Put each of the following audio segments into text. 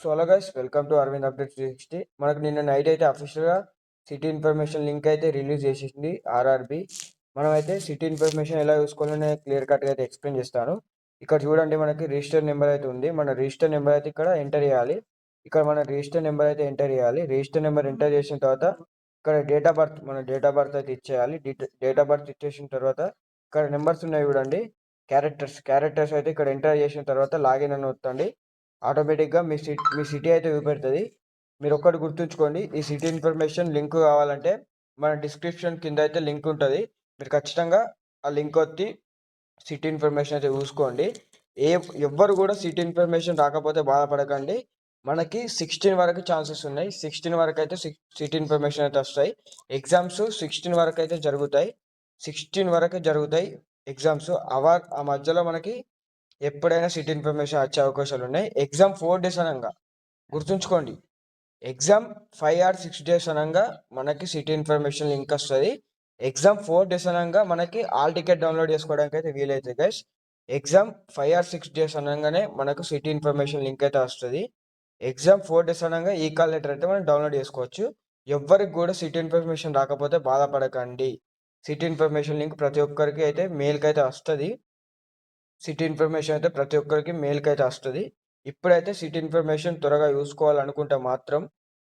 So hello guys welcome to Arvind update sixty మనకు నిన్న night అయితే అఫీషియల్గా సిటీ ఇన్ఫర్మేషన్ లింక్ అయితే రిలీజ్ చేసేసింది ఆర్ఆర్బి మనం అయితే సిటీ ఇన్ఫర్మేషన్ ఎలా చూసుకోవాలని క్లియర్ కట్గా అయితే ఎక్స్ప్లెయిన్ చేస్తాను. ఇక్కడ చూడండి మనకి రిజిస్టర్ నెంబర్ అయితే ఉంది. మన రిజిస్టర్ నెంబర్ అయితే ఇక్కడ ఎంటర్ చేయాలి. ఇక్కడ మన రిజిస్టర్ నెంబర్ అయితే ఎంటర్ చేయాలి. రిజిస్టర్ నెంబర్ ఎంటర్ చేసిన తర్వాత ఇక్కడ డేట్ ఆఫ్ బర్త్ మన డేట్ ఆఫ్ బర్త్ అయితే ఇచ్చేయాలి. డేట్ ఆఫ్ బర్త్ ఇచ్చేసిన తర్వాత ఇక్కడ నెంబర్స్ ఉన్నాయి చూడండి. క్యారెక్టర్స్ క్యారెక్టర్స్ అయితే ఇక్కడ ఎంటర్ చేసిన తర్వాత లాగిన్ అని వస్తుంది. ఆటోమేటిక్గా మీ సిటీ మీ సిటీ అయితే చూపెడుతుంది మీరు ఒక్కటి గుర్తుంచుకోండి ఈ సిటీ ఇన్ఫర్మేషన్ లింక్ కావాలంటే మన డిస్క్రిప్షన్ కింద అయితే లింక్ ఉంటుంది. మీరు ఖచ్చితంగా ఆ లింక్ వచ్చి సిటీ ఇన్ఫర్మేషన్ అయితే చూసుకోండి. ఏ ఎవ్వరు కూడా సిటీ ఇన్ఫర్మేషన్ రాకపోతే బాధపడకండి. మనకి సిక్స్టీన్ వరకు ఛాన్సెస్ ఉన్నాయి. సిక్స్టీన్ వరకు అయితే సిటీ ఇన్ఫర్మేషన్ అయితే వస్తాయి. ఎగ్జామ్స్ సిక్స్టీన్ వరకు అయితే జరుగుతాయి. సిక్స్టీన్ వరకు జరుగుతాయి ఎగ్జామ్స్. అవర్ ఆ మధ్యలో మనకి ఎప్పుడైనా సిటీ ఇన్ఫర్మేషన్ వచ్చే అవకాశాలు ఉన్నాయి. ఎగ్జామ్ ఫోర్ డేస్ అనగా. గుర్తుంచుకోండి. Exam five or six days అనగా మనకి సిటీ ఇన్ఫర్మేషన్ లింక్ వస్తుంది. ఎగ్జామ్ ఫోర్ డేస్ అనగా మనకి ఆల్ టికెట్ డౌన్లోడ్ చేసుకోవడానికి అయితే వీలైతుంది guys exam five or six days అనగానే మనకు సిటీ ఇన్ఫర్మేషన్ లింక్ అయితే వస్తుంది. ఎగ్జామ్ ఫోర్ డేస్ అనగా ఈ కాల్ లెటర్ అయితే మనం డౌన్లోడ్ చేసుకోవచ్చు. ఎవ్వరికి కూడా సిటీ ఇన్ఫర్మేషన్ రాకపోతే బాధపడకండి. సిటీ ఇన్ఫర్మేషన్ లింక్ ప్రతి ఒక్కరికి అయితే మెయిల్కి అయితే వస్తుంది. సిటీ ఇన్ఫర్మేషన్ అయితే ప్రతి ఒక్కరికి మెయిల్కి అయితే వస్తుంది. ఇప్పుడైతే సిటీ ఇన్ఫర్మేషన్ త్వరగా చూసుకోవాలనుకుంటే మాత్రం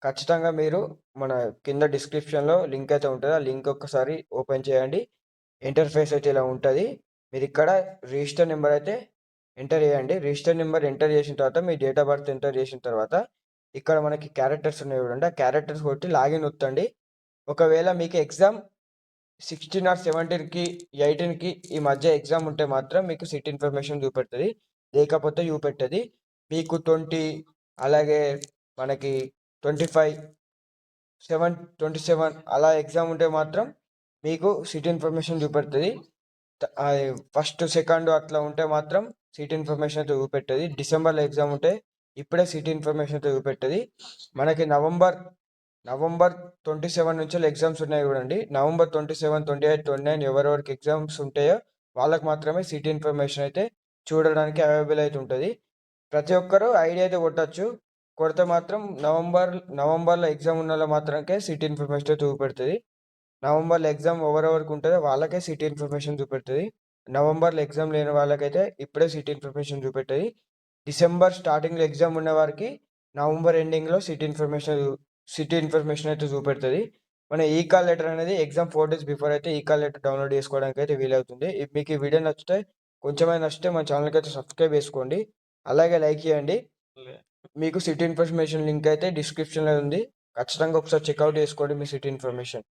ఖచ్చితంగా మీరు మన కింద డిస్క్రిప్షన్లో లింక్ అయితే ఉంటుంది. ఆ లింక్ ఒక్కసారి ఓపెన్ చేయండి. ఇంటర్ఫేస్ అయితే ఇలా ఉంటుంది. మీరు ఇక్కడ రిజిస్టర్ నెంబర్ అయితే ఎంటర్ చేయండి. రిజిస్టర్ నెంబర్ ఎంటర్ చేసిన తర్వాత మీ డేట్ ఆఫ్ బర్త్ ఎంటర్ చేసిన తర్వాత ఇక్కడ మనకి క్యారెక్టర్స్ ఉన్నాయి చూడండి. ఆ క్యారెక్టర్స్ కొట్టి లాగిన్ వత్తండి ఒకవేళ మీకు ఎగ్జామ్ సిక్స్టీన్ ఆర్ సెవెంటీన్కి ఎయిటీన్కి ఈ మధ్య ఎగ్జామ్ ఉంటే మాత్రం మీకు సిటీ ఇన్ఫర్మేషన్ చూపెడుతుంది. లేకపోతే చూపెట్టది. మీకు ట్వంటీ అలాగే మనకి twenty five seven twenty seven అలా ఎగ్జామ్ ఉంటే మాత్రం మీకు సిటీ ఇన్ఫర్మేషన్ చూపెడుతుంది. ఫస్ట్ సెకండ్ అట్లా ఉంటే మాత్రం సిటీ ఇన్ఫర్మేషన్ చూపెట్టది. డిసెంబర్లో ఎగ్జామ్ ఉంటే ఇప్పుడే సిటీ ఇన్ఫర్మేషన్ చూపెట్టది. మనకి నవంబర్ నవంబర్ ట్వంటీ సెవెన్ నుంచి ఎగ్జామ్స్ ఉన్నాయి చూడండి. November twenty seven twenty eight twenty nine ఎవరెవరికి ఎగ్జామ్స్ ఉంటాయో వాళ్ళకి మాత్రమే సిటీ ఇన్ఫర్మేషన్ అయితే చూడడానికి అవైలబుల్ అయితే ఉంటుంది. ప్రతి ఒక్కరూ ఐడియా అయితే కొట్టచ్చు. కొడితే మాత్రం నవంబర్ నవంబర్లో ఎగ్జామ్ ఉన్న మాత్రమే సిటీ ఇన్ఫర్మేషన్ చూపెడుతుంది. నవంబర్లో ఎగ్జామ్ ఎవరెవరికి ఉంటుందో వాళ్ళకే సిటీ ఇన్ఫర్మేషన్ చూపెడుతుంది. నవంబర్లో ఎగ్జామ్ లేని వాళ్ళకైతే ఇప్పుడే సిటీ ఇన్ఫర్మేషన్ చూపెట్టేది డిసెంబర్ స్టార్టింగ్లో ఎగ్జామ్ ఉన్న వారికి నవంబర్ ఎండింగ్లో సిటీ ఇన్ఫర్మేషన్ సిటీ ఇన్ఫర్మేషన్ అయితే చూపెడుతుంది. మన ఈ కాల్ లెటర్ అనేది ఎగ్జామ్ ఫోర్ డేస్ బిఫోర్ అయితే ఈ కాల్ లెటర్ డౌన్లోడ్ చేసుకోవడానికి అయితే వీలవుతుంది. మీకు ఈ వీడియో నచ్చితే కొంచెమైనా నచ్చితే మన ఛానల్కి అయితే సబ్స్క్రైబ్ చేసుకోండి. అలాగే లైక్ చేయండి. మీకు సిటీ ఇన్ఫర్మేషన్ లింక్ అయితే డిస్క్రిప్షన్లో ఉంది. ఖచ్చితంగా ఒకసారి చెక్అవుట్ చేసుకోండి మీ సిటీ ఇన్ఫర్మేషన్